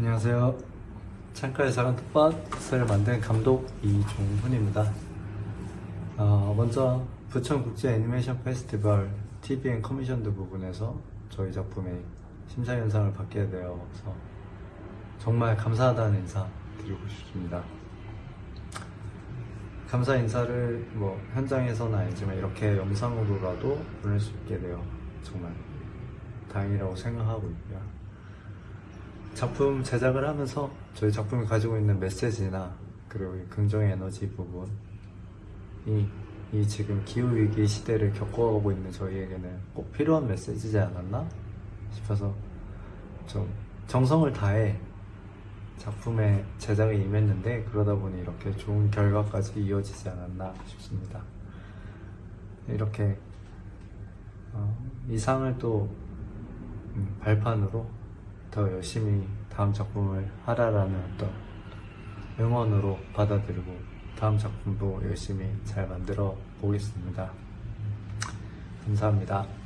안녕하세요. 창가의 작은 텃밭을 만든 감독 이종훈입니다. 어, 먼저 부천국제 애니메이션 페스티벌 TVN 커미션드 부분에서 저희 작품의 심사위원상을 받게 되어서 정말 감사하다는 인사 드리고 싶습니다. 감사 인사를 뭐 현장에서는 아니지만 이렇게 영상으로라도 보낼 수 있게 되어 정말 다행이라고 생각하고 있고요. 작품 제작을 하면서 저희 작품이 가지고 있는 메시지나 그리고 이 긍정의 에너지 부분이 이 지금 기후 위기 시대를 겪어가고 있는 저희에게는 꼭 필요한 메시지지 않았나 싶어서 좀 정성을 다해 작품의 제작에 임했는데 그러다 보니 이렇게 좋은 결과까지 이어지지 않았나 싶습니다. 이렇게 어, 이 상을 또 음, 발판으로 더 열심히 다음 작품을 하라라는 어떤 응원으로 받아들이고 다음 작품도 열심히 잘 만들어 보겠습니다. 감사합니다.